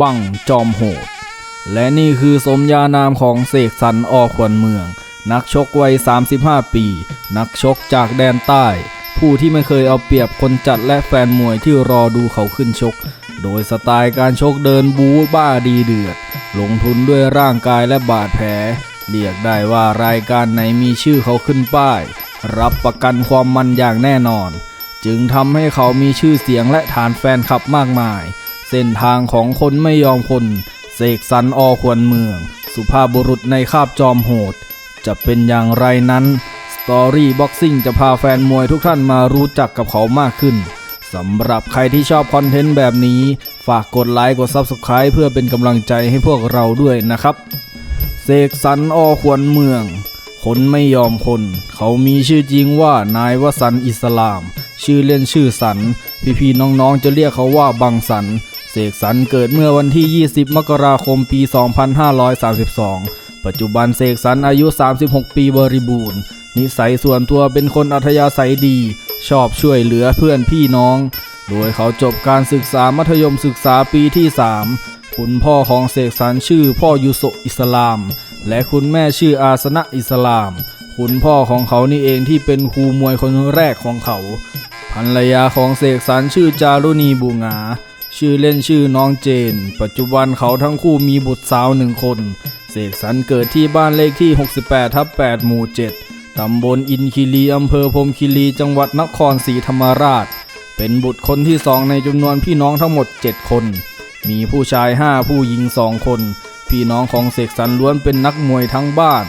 บังจอมโหด และนี่คือสมญานามของเสกสรรอขวัญเมือง นักชกวัย 35 ปี นักชกจากแดนใต้ ผู้ที่ไม่เคยเอาเปรียบคนจัดและแฟนมวยที่รอดูเขาขึ้นชก โดยสไตล์การชกเดินบู๊บ้าดีเดือด ลงทุนด้วยร่างกายและบาดแผล เรียกได้ว่ารายการไหนมีชื่อเขาขึ้นป้าย รับประกันความมันอย่างแน่นอน จึงทำให้เขามีชื่อเสียงและฐานแฟนคลับมากมาย เส้นทางของคนไม่ยอมคนเสกสรรอควรเมือง สุภาพบุรุษในคาบจอมโหด จะเป็นอย่างไรนั้น สตอรี่บ็อกซิ่งจะพาแฟนมวยทุกท่านมารู้จักกับเขามากขึ้นสำหรับใครที่ชอบคอนเทนต์แบบนี้ ฝากกดไลค์กด Subscribe เพื่อเป็นกำลังใจให้พวกเราด้วยนะครับเสกสรรอควรเมือง คนไม่ยอมคน เขามีชื่อจริงว่านายวสันต์อิสลาม ชื่อเล่นชื่อสัน พี่ๆน้องๆจะเรียกเขาว่าบังสัน เสกสรรเกิดเมื่อวันที่ 20 มกราคมปี 2532 ปัจจุบันเสกสรรอายุ 36 ปีบริบูรณ์ นิสัยส่วนตัวเป็นคนอัธยาศัยดี ชอบช่วยเหลือเพื่อนพี่น้อง โดยเขาจบการศึกษามัธยมศึกษาปีที่ 3 คุณพ่อของเสกสรรชื่อพ่อยูโซอิสลาม และคุณแม่ชื่ออาสนะอิสลาม คุณพ่อของเขานี่เองที่เป็นครูมวยคนแรกของเขาภรรยาของเสกสรรชื่อจารุณีบูงา ชื่อเล่นชื่อน้องเจน ปัจจุบันเขาทั้งคู่มีบุตรสาวหนึ่งคน เสกสรรเกิดที่บ้านเลขที่ 68ทับ8หมู่ 7 ตำบลอินคิรีอำเภอพรมคิรีจังหวัดนครศรีธรรมราช เป็นบุตรคนที่สองในจำนวนพี่น้องทั้งหมด 7 คน มีผู้ชาย 5 ผู้หญิง 2 คน พี่น้องของเสกสรรล้วนเป็นนักมวยทั้งบ้าน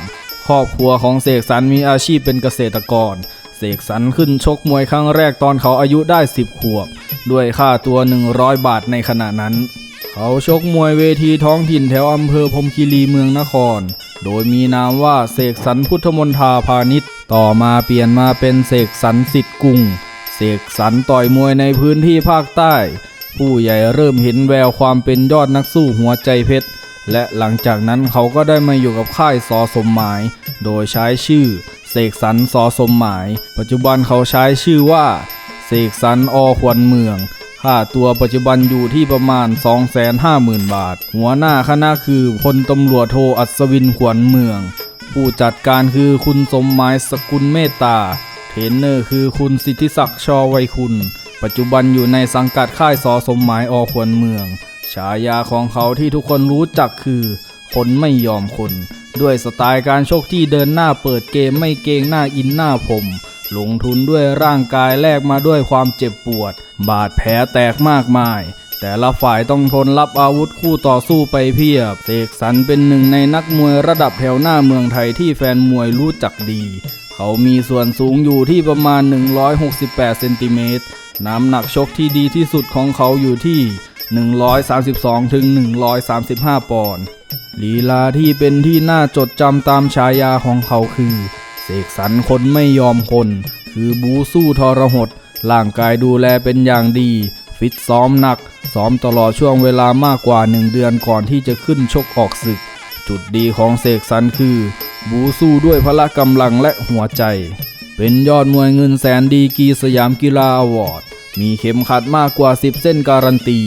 ครอบครัวของเสกสรรมีอาชีพเป็นเกษตรกร เสกสรรขึ้นชกมวยครั้งแรกตอนเขาอายุได้ 10 ขวบ ด้วยค่าตัว 100 บาทในขณะนั้น เขาชกมวยเวทีท้องถิ่นแถวอำเภอพมคีรีเมืองนคร โดยมีนามว่าเสกสรรพุทธมนทาพาณิชย์ต่อมาเปลี่ยนมาเป็นเสกสรรสิทธิ์กุงเสกสรรต่อยมวยในพื้นที่ภาคใต้ ผู้ใหญ่เริ่มเห็นแววความเป็นยอดนักสู้หัวใจเพชรและหลังจากนั้นเขาก็ได้มาอยู่กับค่ายสอสมหมาย โดยใช้ชื่อเสกสรรสอสมหมาย ปัจจุบันเขาใช้ชื่อว่า เสกสรรอขวัญเมือง ค่าตัวปัจจุบันอยู่ที่ประมาณ 250,000 บาท หัวหน้าคณะคือพลตำรวจโทอัศวินขวัญเมือง ผู้จัดการคือคุณสมหมายสกุลเมตตา เทรนเนอร์คือคุณสิทธิศักดิ์ชอไวยคุณ ปัจจุบันอยู่ในสังกัดค่ายสอสมหมายอขวัญเมือง ฉายาของเขาที่ทุกคนรู้จักคือ คนไม่ยอมคน ด้วยสไตล์การชกที่เดินหน้าเปิดเกมไม่เกรงหน้าอินหน้าผม ลงทุนด้วยร่างกายแลกมาด้วยความเจ็บปวด บาดแผลแตกมากมาย แต่ละฝ่ายต้องทนรับอาวุธคู่ต่อสู้ไปเพียบเสกสรรเป็นหนึ่งในนักมวยระดับแถวหน้าเมืองไทยที่แฟนมวยรู้จักดี เขามีส่วนสูงอยู่ที่ประมาณ 168 เซนติเมตรน้ำหนักชกที่ดีที่สุดของเขาอยู่ที่ 132ถึง135 ปอนด์ลีลาที่เป็นที่น่าจดจำตามฉายาของเขาคือ เสกสรรคนไม่ยอมคน คือบูสู้ทรหด ร่างกายดูแลเป็นอย่างดี ฟิตซ้อมหนัก ซ้อมตลอดช่วงเวลามากกว่าหนึ่งเดือนก่อนที่จะขึ้นชกออกศึก จุดดีของเสกสรรคือ บูสู้ด้วยพละกำลังและหัวใจ เป็นยอดมวยเงินแสนดีกีสยามกีฬาอวอร์ด มีเข็มขัดมากกว่า 10 เส้นการันตี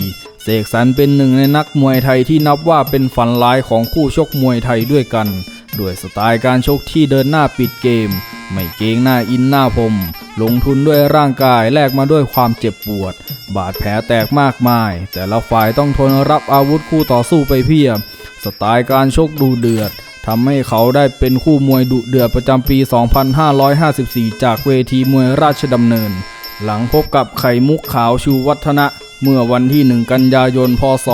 เสกสรรเป็นหนึ่งในนักมวยไทยที่นับว่าเป็นฝันร้ายของคู่ชกมวยไทยด้วยกัน ด้วยสไตล์การชกที่เดินหน้าปิดเกม ไม่เกงหน้าอินหน้าพรมลงทุนด้วยร่างกายแลกมาด้วยความเจ็บปวด บาดแผลแตกมากมาย แต่ละฝ่ายต้องทนรับอาวุธคู่ต่อสู้ไปเพียบ สไตล์การชกดูเดือดทำให้เขาได้เป็นคู่มวยดุเดือดประจำปี 2554 จากเวทีมวยราชดำเนิน หลังพบกับไข่มุกขาวชูวัฒนะ เมื่อวันที่ 1 กันยายน พศ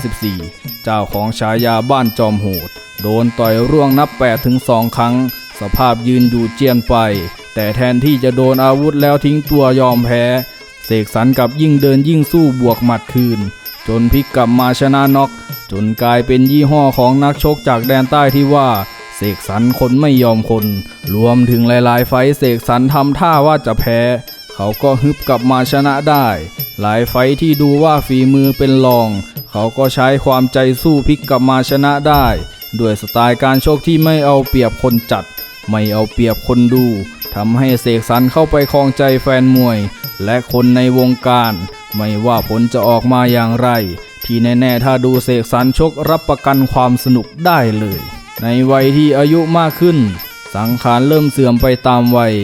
2554 เจ้าของฉายาบ้านจอมโหด โดนต่อยร่วงนับ8-2ครั้ง สภาพยืนอยู่เจียนไป แต่แทนที่จะโดนอาวุธแล้วทิ้งตัวยอมแพ้ เสกสรรกับยิ่งเดินยิ่งสู้บวกหมัดคืน จนพลิกกลับมาชนะน็อก จนกลายเป็นยี่ห้อของนักชกจากแดนใต้ที่ว่าเสกสรรคนไม่ยอมคน รวมถึงหลาย ๆ ไฟเสกสรรทำท่าว่าจะแพ้ เขาก็ฮึบกลับมาชนะได้ หลายไฟที่ดูว่าฝีมือเป็นรอง เขาก็ใช้ความใจสู้พลิกกลับมาชนะได้ ด้วยสไตล์การโชกที่ไม่เอาเปรียบคนจัด ไม่เอาเปรียบคนดูทำให้เสกสรรเข้าไปคลองใจแฟนมวย และคนในวงการ ไม่ว่าผลจะออกมาอย่างไรทที่ที่แน่ๆถ้าดูเสกสรรชกรับประกันความสนุกได้เลย ในวัยที่อายุมากขึ้น สังขารเริ่มเสื่อมไปตามวัย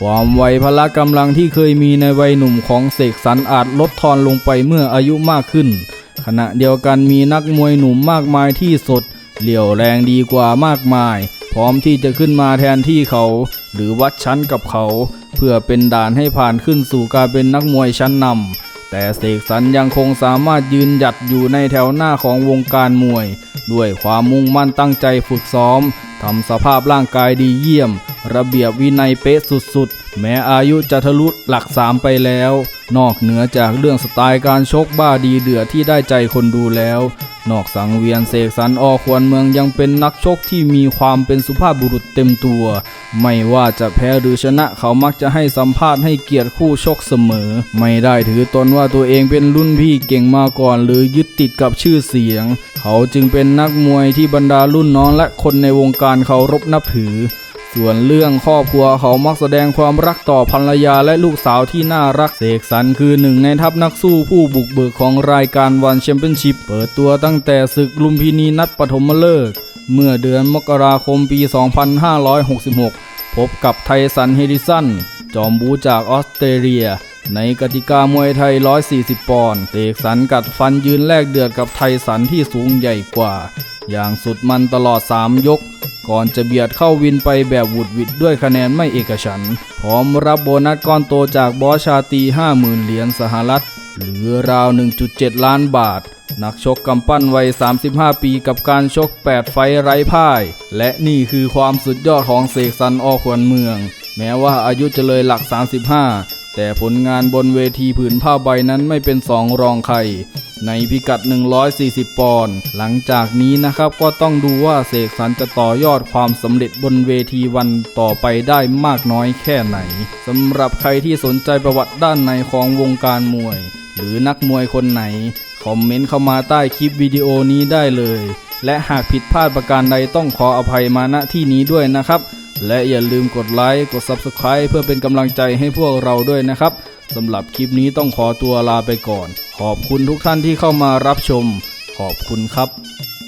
ความไวพละกำลังที่เคยมีในวัยหนุ่มของเสกสรรอาจลดทอนลงไปเมื่ออายุมากขึ้น ขณะเดียวกันมีนักมวยหนุ่มมากมายที่สด เหลี่ยวแรงดีกว่ามากมาย พร้อมที่จะขึ้นมาแทนที่เขา หรือวัดชั้นกับเขา เพื่อเป็นด่านให้ผ่านขึ้นสู่การเป็นนักมวยชั้นนำแต่เสกสรรยังคงสามารถยืนหยัดอยู่ในแถวหน้าของวงการมวย ด้วยความมุ่งมั่นตั้งใจฝึกซ้อมทำสภาพร่างกายดีเยี่ยม ระเบียบวินัยเป๊ะสุดๆ แม้อายุจะทะลุหลักสามไปแล้ว นอกเหนือจากเรื่องสไตล์การชกบ้าดีเดือดที่ได้ใจคนดูแล้ว นอกสังเวียนเสกสรรอควรเมืองยังเป็นนักชกที่มีความเป็นสุภาพบุรุษเต็มตัว ไม่ว่าจะแพ้หรือชนะเขามักจะให้สัมภาษณ์ให้เกียรติคู่ชกเสมอ ไม่ได้ถือตนว่าตัวเองเป็นรุ่นพี่เก่งมาก่อน หรือยึดติดกับชื่อเสียง เขาจึงเป็นนักมวยที่บรรดารุ่นน้องและคนในวงการเคารพนับถือ ส่วนเรื่องครอบครัวเขามักแสดงความรักต่อภรรยาและลูกสาวที่น่ารักเสกสรรคือหนึ่งในทัพนักสู้ผู้บุกเบิกของรายการวันแชมเปี้ยนชิพเปิดตัวตั้งแต่ศึกลุมพินีนัดปฐมฤกษ์เมื่อเดือนมกราคมปี 2566 พบกับไทสันเฮดิสัน จอมบูจากออสเตรเลีย ในกติกามวยไทย 140 ปอนด์เสกสรรกัดฟันยืนแลกเดือดกับไทสันที่สูงใหญ่กว่า อย่างสุดมันตลอด 3 ยก ก่อนจะเบียดเข้าวินไปแบบวุดวิดด้วยคะแนนไม่เอกฉันพร้อมรับโบนัสก้อนโตจากบอสชาตี 50,000 เหรียญสหรัฐ หรือราว 1.7 ล้านบาท นักชกกำปั้นวัย 35 ปีกับการชก 8 ไฟไร้พ่าย และนี่คือความสุดยอดของเสกสรรอขวนเมือง แม้ว่าอายุจะเลยหลัก 35 แต่ผลงานบนเวทีผืนผ้าใบนั้นไม่เป็นสองรองใคร ในพิกัด 140 ปอนด์หลังจากนี้นะครับก็ต้องดูว่าเสกสรรจะต่อยอดความสำเร็จบนเวทีวันต่อไปได้มากน้อยแค่ไหนสำหรับใครที่สนใจประวัติด้านในของวงการมวย หรือนักมวยคนไหน คอมเมนต์เข้ามาใต้คลิปวิดีโอนี้ได้เลย และหากผิดพลาดประการใดต้องขออภัยมาณที่นี้ด้วยนะครับ และอย่าลืมกดไลค์กด Subscribe เพื่อเป็นกำลังใจให้พวกเราด้วยนะครับสำหรับคลิปนี้ต้องขอตัวลาไปก่อน ขอบคุณทุกท่านที่เข้ามารับชม ขอบคุณครับ